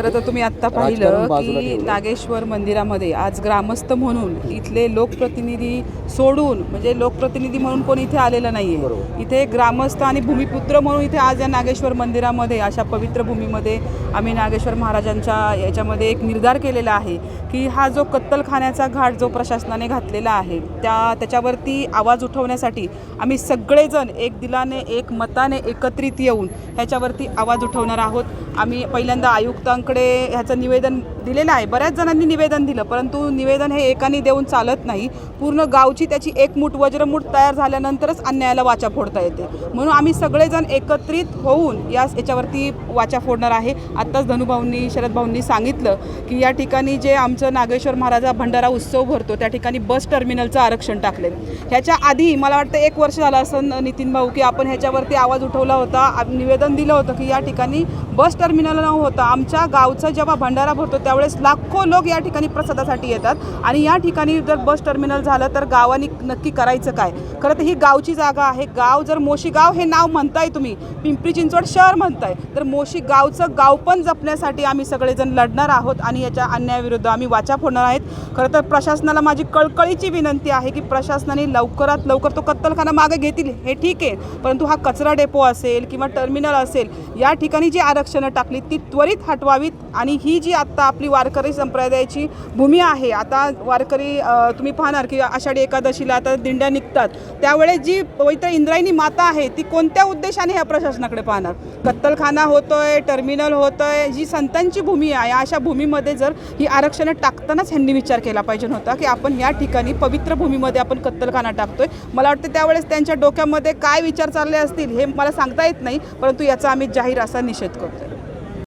खरं तर तुम्ही आत्ता पाहिलं की. नागेश्वर मंदिरामध्ये आज ग्रामस्थ म्हणून इथले लोकप्रतिनिधी सोडून म्हणजे लोकप्रतिनिधी म्हणून कोणी इथे आलेलं नाहीये बरोबर. इथे ग्रामस्थ आणि भूमिपुत्र म्हणून इथे आज या नागेश्वर मंदिरामध्ये अशा पवित्र भूमीमध्ये आम्ही नागेश्वर महाराजांच्या याच्यामध्ये एक निर्धार केलेला आहे की हा जो कत्तलखान्याचा घाट जो प्रशासनाने घातलेला आहे त्या त्याच्यावरती आवाज उठवण्यासाठी आम्ही सगळेजण एक दिलाने एक मताने एकत्रित येऊन ह्याच्यावरती आवाज उठवणार आहोत आम्ही पहिल्यांदा आयुक्तांकडे ह्याचं निवेदन दिलेलं आहे. बऱ्याच जणांनी निवेदन दिलं परंतु निवेदन हे एकाने देऊन चालत नाही. पूर्ण गावची त्याची एकमूठ वज्रमूठ तयार झाल्यानंतरच अन्यायाला वाचा फोडता येते. म्हणून आम्ही सगळेजण एकत्रित होऊन या याच्यावरती वाचा फोडणार आहे. आत्ताच धनुभाऊंनी शरद भाऊंनी सांगितलं की या ठिकाणी जे आमचं नागेश्वर महाराजा भंडारा उत्सव भरतो त्या ठिकाणी बस टर्मिनलचं आरक्षण टाकले ह्याच्या आधी मला वाटतं एक वर्ष झालं असं नितीन भाऊ की आपण ह्याच्यावरती आवाज उठवला होता. निवेदन दिलं होतं की या ठिकाणी बस टर्मिनल न होता. आमच्या गावचा जेव्हा भंडारा भरतो त्यावेळेस लाखो लोक या ठिकाणी प्रसादासाठी येतात. आणि या ठिकाणी जर बस टर्मिनल झालं तर गावाने नक्की करायचं काय? खरं तर ही गावची जागा आहे. गाव जर मोशी गाव हे नाव म्हणताय तुम्ही पिंपरी चिंचवड शहर म्हणताय तर मोशी गावचं गाव पण जपण्यासाठी आम्ही सगळेजण लढणार आहोत आणि याच्या अन्यायाविरुद्ध आम्ही वाचा फोडणार आहेत. खरं तर प्रशासनाला माझी कळकळीची विनंती आहे की प्रशासनाने लवकरात लवकर तो कत्तलखाना मागे घेतील हे ठीक आहे. परंतु हा कचरा डेपो असेल किंवा टर्मिनल असेल या ठिकाणी जी आरक्षणं टाकली ती त्वरित हटवावीत आणि ही जी आत्ता आपली वारकरी संप्रदायाची भूमी आहे आता वारकरी तुम्ही पाहणार की आषाढी एकादशीला आता दिंड्या निघतात. त्यावेळेस जी पवित्र इंद्रायणी माता आहे ती कोणत्या उद्देशाने ह्या प्रशासनाकडे पाहणार? कत्तलखाना होतोय टर्मिनल होतोय जी संतांची भूमी आहे अशा भूमीमध्ये जर ही आरक्षणं टाकतानाच ह्यांनी विचार केला पाहिजे होता की आपण या ठिकाणी पवित्र भूमीमध्ये आपण कत्तलखाना टाकतोय. मला वाटतं त्यावेळेस त्यांच्या डोक्यामध्ये काय विचार चालले असतील हे मला सांगता येत नाही परंतु याचा आम्ही जाहीर असा निषेध करतो.